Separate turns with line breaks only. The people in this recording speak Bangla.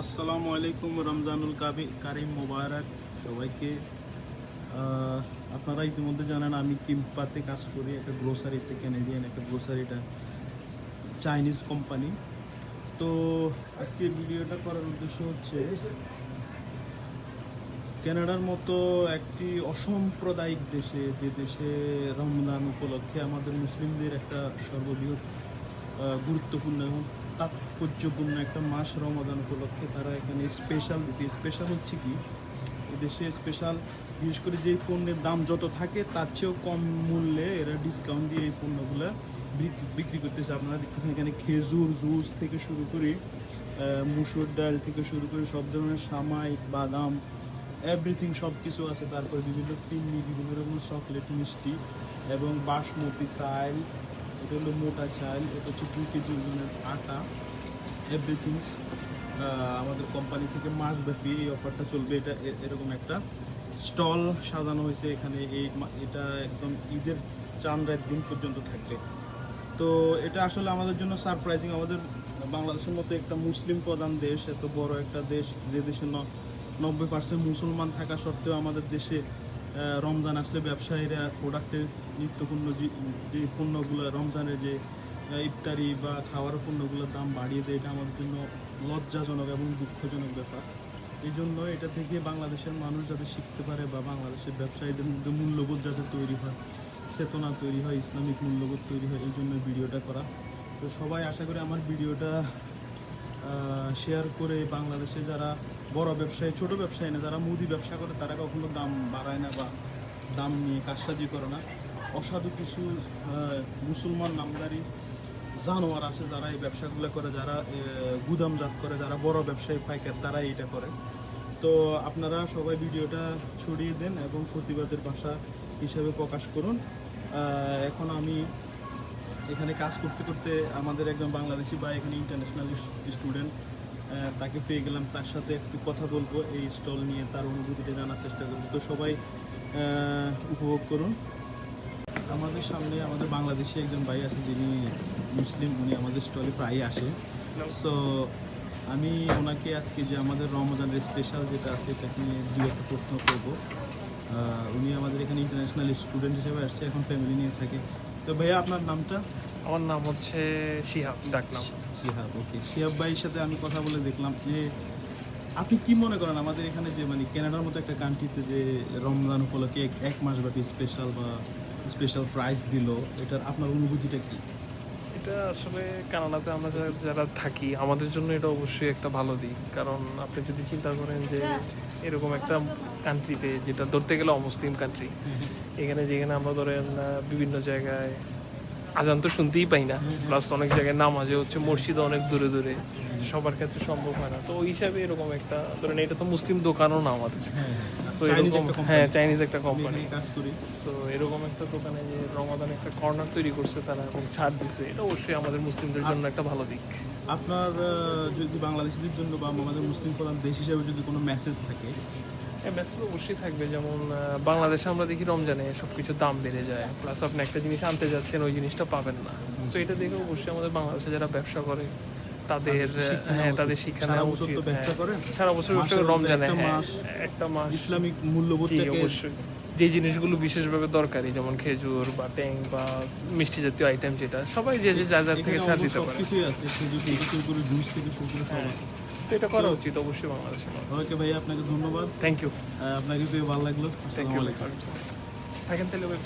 আসসালামু আলাইকুম রমজানুল কাবি কারিম মোবারক সবাইকে। আপনারা ইতিমধ্যে জানেন আমি কিম্পাতে কাজ করি, একটা গ্রোসারিতে ক্যানেডিয়ান একটা গ্রোসারিটা চাইনিজ কোম্পানি। তো আজকে ভিডিওটা করার উদ্দেশ্য হচ্ছে কানাডার মতো একটি অসাম্প্রদায়িক দেশে, যে দেশে রমজান উপলক্ষে আমাদের মুসলিমদের একটা সর্ববৃহৎ গুরুত্বপূর্ণ এবং তাৎপর্যপূর্ণ একটা মাস রমাদান উপলক্ষে তারা এখানে স্পেশাল দিচ্ছে স্পেশাল হচ্ছে কি? দেশে স্পেশাল বিশেষ করে যেই পণ্যের দাম যত থাকে, তার চেয়েও কম মূল্যে এরা ডিসকাউন্ট দিয়ে এই পণ্যগুলো বিক্রি করতেছে। আপনারা দেখতেছেন এখানে খেজুর, জুস থেকে শুরু করে মুসুর ডাল থেকে শুরু করে সব ধরনের সামাই, বাদাম এভরিথিং সব কিছু আছে। তারপরে বিভিন্ন ফিন্নি, বিভিন্ন রকমের চকলেট মিষ্টি এবং বাসমতি, চাল এটা হলো মোটা চাল, এটা হচ্ছে দু কেজি ওজনের আটা। এভরিথিং আমাদের কোম্পানি থেকে মাসব্যাপী এই অফারটা চলবে। এটা এরকম একটা স্টল সাজানো হয়েছে এখানে। এই এটা একদম ঈদের চান দিন পর্যন্ত থাকবে। তো এটা আসলে আমাদের জন্য সারপ্রাইজিং আমাদের বাংলাদেশের মতো একটা মুসলিম প্রধান দেশ, এত বড় একটা দেশ, যে দেশে নব্বই পার্সেন্ট মুসলমান থাকা সত্ত্বেও আমাদের দেশে রমজান আসলে ব্যবসায়ীরা প্রোডাক্টের নিত্যপূর্ণ যে- যে পণ্যগুলো, রমজানের যে ইফতারি বা খাওয়ার পণ্যগুলোর দাম বাড়িয়ে দেয়, এটা আমাদের জন্য লজ্জাজনক এবং দুঃখজনক ব্যাপার। এই জন্য এটা থেকে বাংলাদেশের মানুষ যাতে শিখতে পারে বা বাংলাদেশের ব্যবসায়ীদের মধ্যে মূল্যবোধ যাতে তৈরি হয়, চেতনা তৈরি হয়, ইসলামিক মূল্যবোধ তৈরি হয়, এই জন্য ভিডিওটা করা। তো সবাই আশা করি আমার ভিডিওটা শেয়ার করে বাংলাদেশে যারা বড় ব্যবসায়ী, ছোট ব্যবসায়ী না, যারা মুদি ব্যবসা করে, তারা কখনো দাম বাড়ায় না বা দাম নিয়ে কারসাজি করে না। অসাধু কিছু মুসলমান নামদারি জানোয়ার আছে যারা এই ব্যবসাগুলো করে, যারা গুদামজাত করে, যারা বড় ব্যবসায়ী, পাইকার তারা এইটা করে। তো আপনারা সবাই ভিডিওটা ছড়িয়ে দেন এবং প্রতিবাদের ভাষা হিসাবে প্রকাশ করুন। এখন আমি এখানে কাজ করতে করতে আমাদের একজন বাংলাদেশি বা এখানে ইন্টারন্যাশনাল স্টুডেন্ট তাকে পেয়ে গেলাম। তার সাথে একটু কথা বলব, এই স্টল নিয়ে তার অনুভূতিটা জানার চেষ্টা করব। তো সবাই উপভোগ করুন। আমাদের সামনে আমাদের বাংলাদেশি একজন ভাই আছে, যিনি মুসলিম, উনি আমাদের স্টলে প্রায়ই আসে। সো আমি ওনাকে আজকে যে আমাদের রমজানের স্পেশাল যেটা আছে, এটাকে নিয়ে দু একটা প্রশ্ন করব। উনি আমাদের এখানে ইন্টারন্যাশনাল স্টুডেন্ট হিসেবে আসছে, এখন ফ্যামিলি নিয়ে থাকে। তো ভাইয়া, আপনার নামটা?
আমার নাম হচ্ছে শিহাব ডাকনাম
শিহাব ওকে। শিহাব ভাইয়ের সাথে আমি কথা বলে দেখলাম যে আপনি কি মনে করেন আমাদের এখানে যে মানে কানাডার মতো একটা কান্ট্রিতে যে রমজান উপলক্ষে এক- এক মাস ব্যাপী স্পেশাল বা স্পেশাল প্রাইস দিল এটার আপনার অনুভূতিটা কি?
এটা আসলে কানাডাতে আমরা যারা- যারা থাকি আমাদের জন্য এটা অবশ্যই একটা ভালো দিক। কারণ আপনি যদি চিন্তা করেন যে এরকম একটা কান্ট্রিতে যেটা ধরতে গেলে অমুসলিম কান্ট্রি এখানে যেখানে আমরা ধরেন বিভিন্ন জায়গায় আজান তো শুনতেই পাই না। প্লাস অনেক জায়গায় নামাজে হচ্ছে মসজিদ অনেক দূরে দূরে। সবার ক্ষেত্রে সম্ভব হয় না। তো ওই হিসাবে এরকম একটা ধরেন এটা তো মুসলিম দোকানও না আমাদের।
হ্যাঁ
তো এরকম হ্যাঁ চাইনিজ একটা কোম্পানি
এখানে কাজ করি।
সো এরকম একটা দোকানে যে রমাদান একটা কর্নার তৈরি করছে তারা এবং ছাড় দিছে এটা অবশ্যই আমাদের মুসলিমদের জন্য একটা ভালো দিক।
আপনার যদি বাংলাদেশিদের জন্য বা আমাদের মুসলিম প্রধান দেশ হিসাবে যদি কোনো মেসেজ থাকে
হ্যাঁ মেসেজ অবশ্যই থাকবে। যেমন বাংলাদেশে আমরা দেখি রমজানে সব কিছু দাম বেড়ে যায়। প্লাস আপনি একটা জিনিস আনতে যাচ্ছেন ওই জিনিসটা পাবেন না। সো এটা দেখে অবশ্যই আমাদের বাংলাদেশে যারা ব্যবসা করে তাদের হ্যাঁ তাদের শিক্ষা নেওয়া উচিত
ব্যবসা
হ্যাঁ। সারা বছর ব্যবসা রমজানে
একটা
হ্যাঁ
মাস
একটা মাস।
ইসলামিক
জি
মূল্যবোধটাকে
অবশ্যই। যে জিনিসগুলো বিশেষভাবে দরকারি যেমন খেজুর বা ট্যাং বা মিষ্টি জাতীয় আইটেম যেটা সবাই যে যে যার যার থেকে ছাড় দিতে পারে।
সবকিছুই আছে খেজুর থেকে শুরু করে জুস থেকে শুরু করে সব
হ্যাঁ।
আছে।
তো এটা করা উচিত অবশ্যই বাংলাদেশে
ওকে ভাই আপনাকে ধন্যবাদ।
থ্যাংক ইউ
আপনাকে পেয়ে ভালো লাগল।
থ্যাংক ইউ থাকেন তাহলে ওই